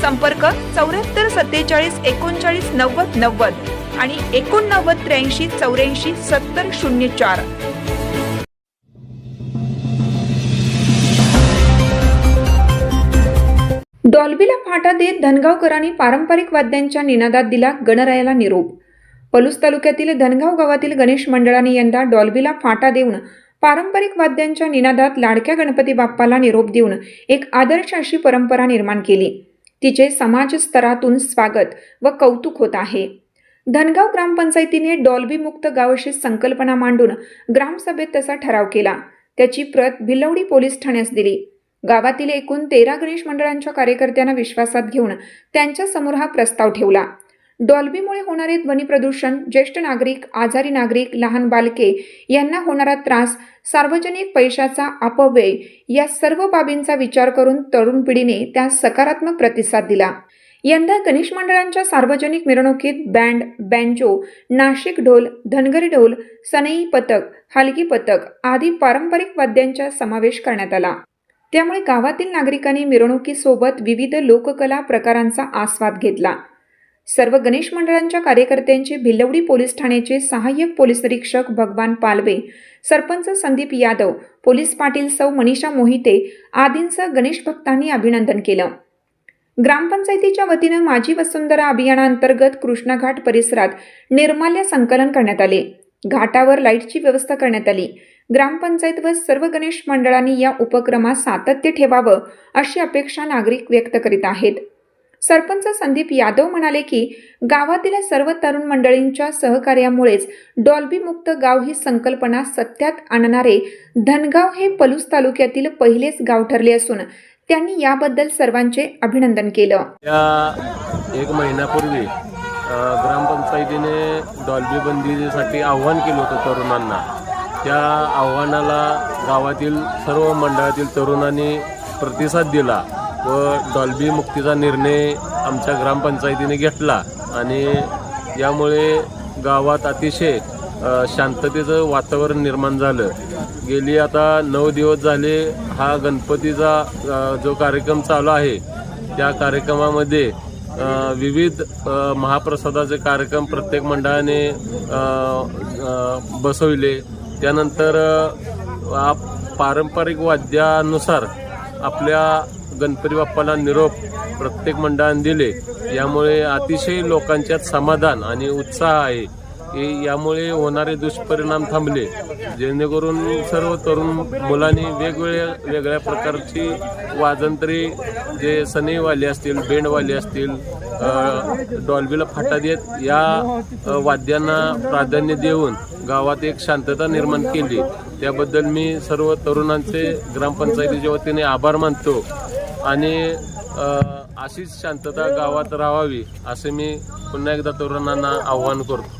संपर्क चौऱ्याहत्तर सत्तेचाळीस एकोणचाळीस नव्वद नव्वद आणि एकोणनव्वद त्र्याऐंशी चौऱ्याऐंशी सत्तर शून्य चार. डॉल्बीला फाटा देत धनगावकरांनी पारंपरिक वाद्यांच्या निनादात दिला गणरायाला निरोप. पलूस तालुक्यातील धनगाव गावातील गणेश मंडळाने यंदा डॉल्बीला फाटा देऊन पारंपरिक वाद्यांच्या निनादात लाडक्या गणपती बाप्पाला निरोप देऊन एक आदर्श अशी परंपरा निर्माण केली. तिचे समाज स्तरातून स्वागत व कौतुक होत आहे. धनगाव ग्रामपंचायतीने डॉल्बी मुक्त गाव अशी संकल्पना मांडून ग्रामसभेत तसा ठराव केला. त्याची प्रत भिलवडी पोलीस ठाण्यास दिली. गावातील एकूण तेरा गणेश मंडळांच्या कार्यकर्त्यांना विश्वासात घेऊन त्यांच्यासमोर हा प्रस्ताव ठेवला. डॉल्बीमुळे होणारे ध्वनी प्रदूषण ज्येष्ठ नागरिक आजारी नागरिक लहान बालके यांना होणारा त्रास सार्वजनिक पैशाचा अपव्यय या सर्व बाबींचा विचार करून तरुण पिढीने त्यास सकारात्मक प्रतिसाद दिला. यंदा गणेश मंडळांच्या सार्वजनिक मिरवणुकीत बँड बँजो नाशिक ढोल धनगरी ढोल सनई पथक हलगी पथक आदी पारंपरिक वाद्यांचा समावेश करण्यात आला. त्यामुळे गावातील नागरिकांनी मिरवणुकीसोबत विविध लोककला प्रकारांचा आस्वाद घेतला. सर्व गणेश मंडळांच्या कार्यकर्त्यांचे भिलवडी पोलीस ठाण्याचे सहाय्यक पोलीस निरीक्षक भगवान पालवे सरपंच संदीप यादव पोलीस पाटील सौ मनीषा मोहिते आदींचं गणेश भक्तांनी अभिनंदन केलं. ग्रामपंचायतीच्या वतीनं माझी वसुंधरा अभियानांतर्गत कृष्णाघाट परिसरात निर्माल्य संकलन करण्यात आले. घाटावर लाईटची व्यवस्था करण्यात आली. ग्रामपंचायत व सर्व गणेश मंडळांनी या उपक्रमात सातत्य ठेवावं अशी अपेक्षा नागरिक व्यक्त करीत आहेत. सरपंच संदीप यादव म्हणाले की गावातील सर्व तरुण मंडळींच्या सहकार्यामुळेच डॉल्बी मुक्त गाव ही संकल्पना सत्यात आणणारे धनगाव हे पलूस तालुक्यातील पहिलेच गाव ठरले असून त्यांनी याबद्दल सर्वांचे अभिनंदन केलं. या एक महिन्यापूर्वी ग्रामपंचायतीने डॉल्बी बंदीसाठी आव्हान केलं होतं तरुणांना. त्या आव्हानाला गावातील सर्व मंडळातील तरुणांनी प्रतिसाद दिला. व डॉल्बी मुक्तीचा निर्णय आमच्या ग्रामपंचायतीने घेतला आणि यामुळे गावात अतिशय शांततेचं वातावरण निर्माण झालं. गेली आता नऊ दिवस झाले हा गणपतीचा जो कार्यक्रम चालू आहे त्या कार्यक्रमामध्ये विविध महाप्रसादाचे कार्यक्रम प्रत्येक मंडळाने बसविले. त्यानंतर पारंपरिक वाद्यानुसार आपल्या गणपती बाप्पाला निरोप प्रत्येक मंडळाने दिले. यामुळे अतिशय लोकांच्यात समाधान आणि उत्साह आहे. हे- यामुळे होणारे दुष्परिणाम थांबले. जेणेकरून सर्व तरुण मुलांनी वेगवेगळ्या वेगळ्या प्रकारची वाजंत्री जे सनईवाले असतील बेंडवाले असतील डॉल्बीला फाटा देत या वाद्यांना प्राधान्य देऊन गावात एक शांतता निर्माण केली. त्याबद्दल मी सर्व तरुणांचे ग्रामपंचायतीच्या वतीने आभार मानतो. आणि अशीच शांतता गावात राहावी असे मी पुन्हा एकदा तरुणांना आव्हान करतो.